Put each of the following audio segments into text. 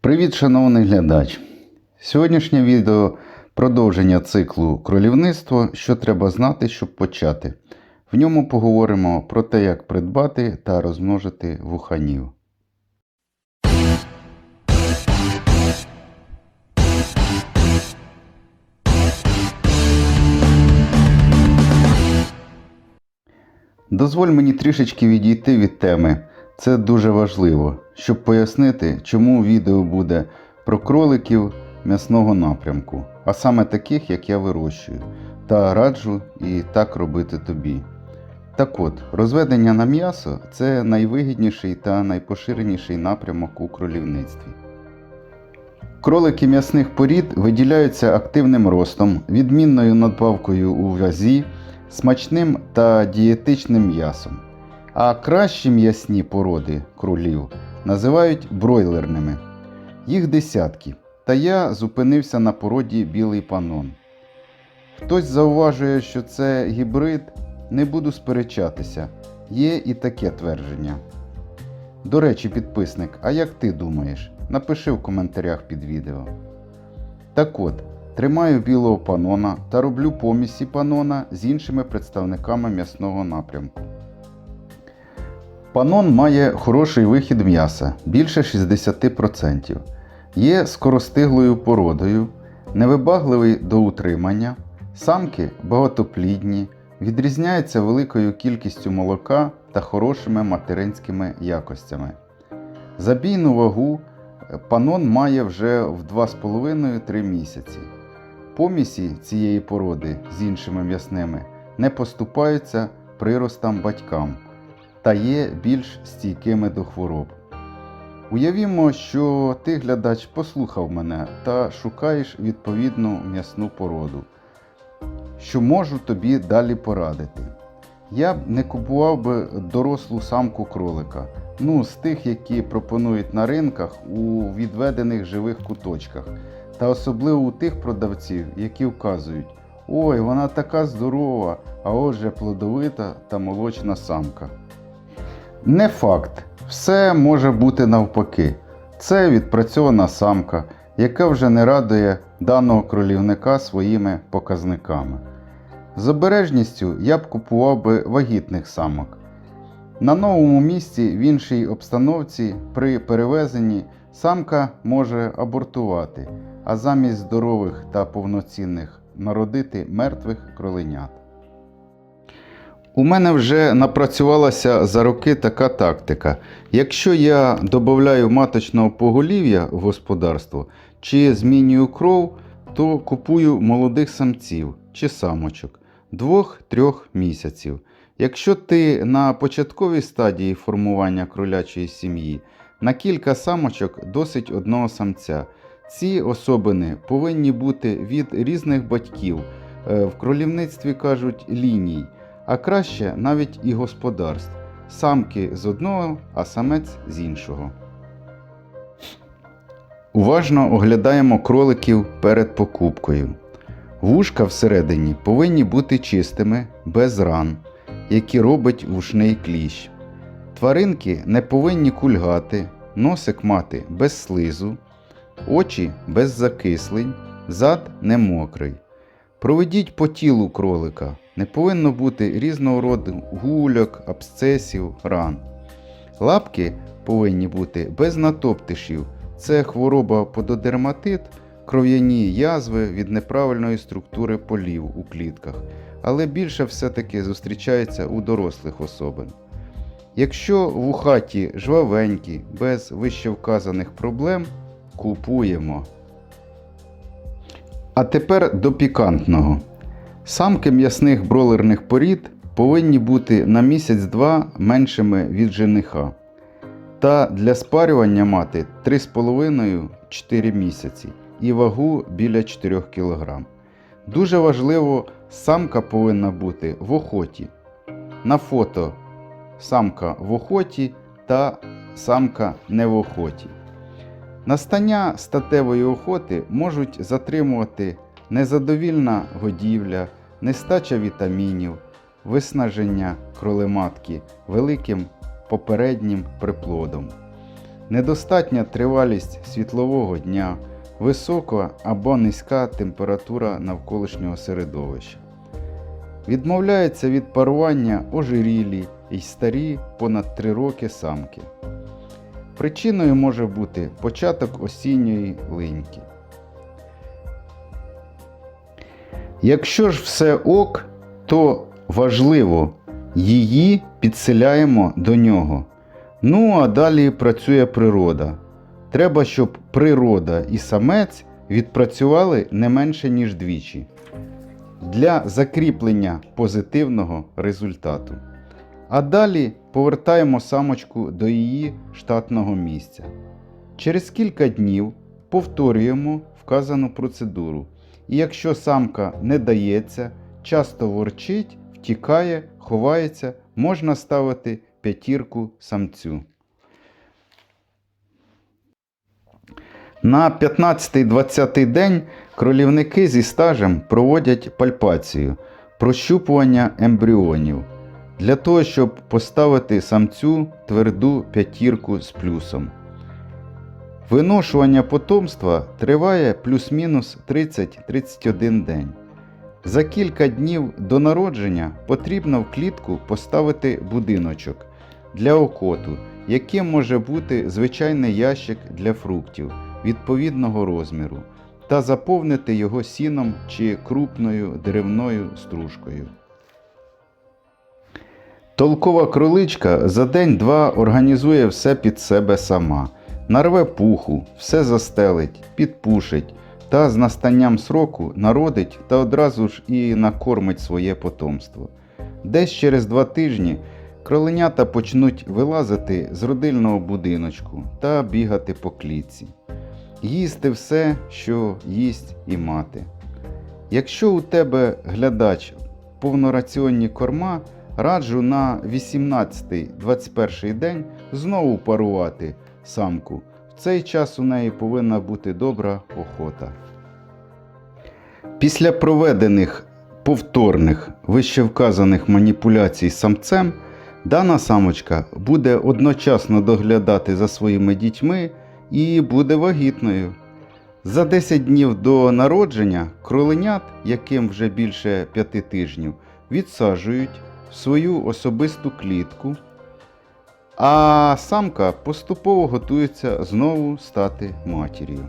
Привіт, шановний глядач! Сьогоднішнє відео продовження циклу кролівництво, що треба знати, щоб почати. В ньому поговоримо про те, як придбати та розмножити вуханів. Дозволь мені трішечки відійти від теми. Це дуже важливо, щоб пояснити, чому відео буде про кроликів м'ясного напрямку, а саме таких, як я вирощую, та раджу і так робити тобі. Так от, розведення на м'ясо це найвигідніший та найпоширеніший напрямок у кролівництві. Кролики м'ясних порід виділяються активним ростом, відмінною надбавкою у вазі, смачним та дієтичним м'ясом. А кращі м'ясні породи кролів називають бройлерними. Їх десятки, та я зупинився на породі білий панон. Хтось зауважує, що це гібрид, не буду сперечатися, є і таке твердження. До речі, підписник, а як ти думаєш? Напиши в коментарях під відео. Так от, тримаю білого панона та роблю помісі панона з іншими представниками м'ясного напрямку. Панон має хороший вихід м'яса більше 60%. Є скоростиглою породою, невибагливий до утримання, самки багатоплідні, відрізняється великою кількістю молока та хорошими материнськими якостями. Забійну вагу е, панон має вже в 2,5-3 місяці. Помісі цієї породи з іншими м'ясними не поступаються приростам батькам та є більш стійкими до хвороб. Уявімо, що ти, глядач, послухав мене та шукаєш відповідну м'ясну породу, що можу тобі далі порадити. Я б не купував би дорослу самку кролика, ну з тих, які пропонують на ринках у відведених живих куточках, та особливо у тих продавців, які вказують, ой, вона така здорова, а отже плодовита та молочна самка. Не факт, все може бути навпаки. Це відпрацьована самка, яка вже не радує даного кролівника своїми показниками. З обережністю я б купував би вагітних самок. На новому місці в іншій обстановці при перевезенні самка може абортувати, а замість здорових та повноцінних народити мертвих кроленят. У мене вже напрацювалася за роки така тактика. Якщо я додаю маточного поголів'я в господарство чи змінюю кров, то купую молодих самців чи самочок 2-3 місяців. Якщо ти на початковій стадії формування кролячої сім'ї, на кілька самочок досить одного самця. Ці особини повинні бути від різних батьків. Е, В кролівництві кажуть ліній а краще навіть і господарств. Самки з одного, а самець з іншого. Уважно оглядаємо кроликів перед покупкою. Вушка всередині повинні бути чистими, без ран, які робить вушний кліщ. Тваринки не повинні кульгати, носик мати без слизу, очі без закислень, зад не мокрий. Проведіть по тілу кролика. Не повинно бути різного роду гульок, абсцесів, ран. Лапки повинні бути без натоптишів. Це хвороба пододерматит, кров'яні язви від неправильної структури полів у клітках, але більше все-таки зустрічається у дорослих особин. Якщо в хаті жвавенькі, без вищевказаних проблем, купуємо. А тепер до пікантного. Самки м'ясних бролерних порід повинні бути на місяць-два меншими від жениха. Та для спарювання мати 3,5-4 місяці і вагу біля 4 кг. Дуже важливо, самка повинна бути в охоті. На фото самка в охоті та самка не в охоті. Настання статевої охоти можуть затримувати незадовільна годівля, нестача вітамінів, виснаження кролематки великим попереднім приплодом. недостатня тривалість світлового дня, висока або низька температура навколишнього середовища. Відмовляються від парування ожирілі й старі понад 3 роки самки. Причиною може бути початок осінньої линьки. Якщо ж все ок, то важливо, її підселяємо до нього. Ну а далі працює природа. Треба, щоб природа і самець відпрацювали не менше, ніж двічі для закріплення позитивного результату. А далі повертаємо самочку до її штатного місця. Через кілька днів повторюємо вказану процедуру. І якщо самка не дається, часто ворчить, втікає, ховається, можна ставити п'ятірку самцю. На 15-20 день кролівники зі стажем проводять пальпацію, прощупування ембріонів для того, щоб поставити самцю тверду п'ятірку з плюсом. Виношування потомства триває плюс-мінус 30-31 день. За кілька днів до народження потрібно в клітку поставити будиночок для окоту, яким може бути звичайний ящик для фруктів відповідного розміру, та заповнити його сіном чи крупною деревною стружкою. Толкова кроличка за день-два організує все під себе сама, нарве пуху, все застелить, підпушить та з настанням сроку народить та одразу ж і накормить своє потомство. Десь через два тижні кроленята почнуть вилазити з родильного будиночку та бігати по клітці. Їсти все, що їсть і мати. Якщо у тебе глядач повнораціонні корма, раджу на 18-21 день знову парувати самку. В цей час у неї повинна бути добра охота. Після проведених повторних вищевказаних маніпуляцій самцем, дана самочка буде одночасно доглядати за своїми дітьми і буде вагітною. За 10 днів до народження кроленят, яким вже більше 5 тижнів, відсаджують в свою особисту клітку, а самка поступово готується знову стати матір'ю.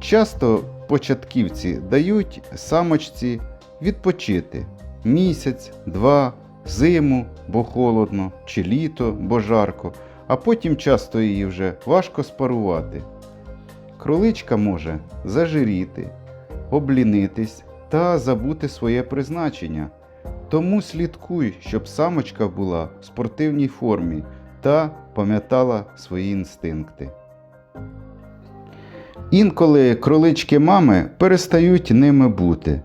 Часто початківці дають самочці відпочити місяць, два, зиму, бо холодно, чи літо, бо жарко, а потім часто її вже важко спарувати. Кроличка може зажиріти, облінитись та забути своє призначення. Тому слідкуй, щоб самочка була в спортивній формі та пам'ятала свої інстинкти. Інколи кролички мами перестають ними бути.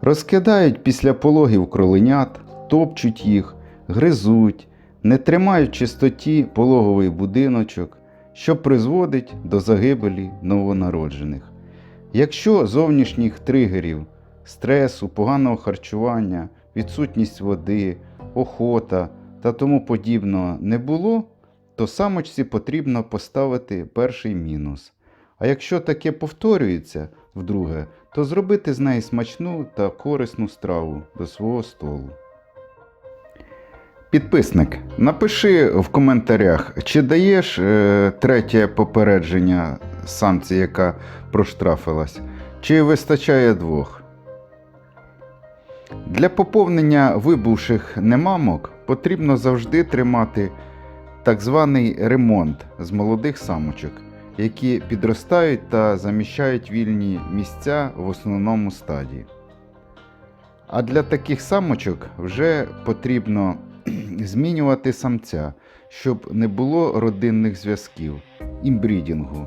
Розкидають після пологів кроленят, топчуть їх, гризуть, не тримають чистоті пологовий будиночок, що призводить до загибелі новонароджених. Якщо зовнішніх тригерів, стресу, поганого харчування, відсутність води, охота та тому подібного не було, то самочці потрібно поставити перший мінус. А якщо таке повторюється вдруге, то зробити з неї смачну та корисну страву до свого столу. Підписник, напиши в коментарях, чи даєш е, третє попередження самці, яка проштрафилась, чи вистачає двох. Для поповнення вибувших немамок потрібно завжди тримати так званий ремонт з молодих самочок, які підростають та заміщають вільні місця в основному стадії. А для таких самочок вже потрібно змінювати самця, щоб не було родинних зв'язків, імбрідінгу,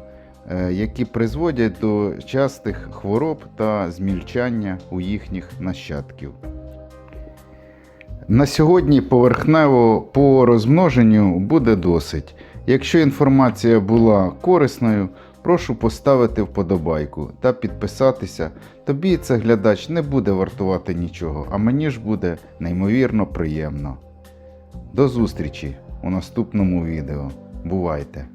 е, які призводять до частих хвороб та змільчання у їхніх нащадків. На сьогодні поверхнево по розмноженню буде досить. Якщо інформація була корисною, прошу поставити вподобайку та підписатися. Тобі це глядач не буде вартувати нічого, а мені ж буде неймовірно приємно. До зустрічі у наступному відео. Бувайте!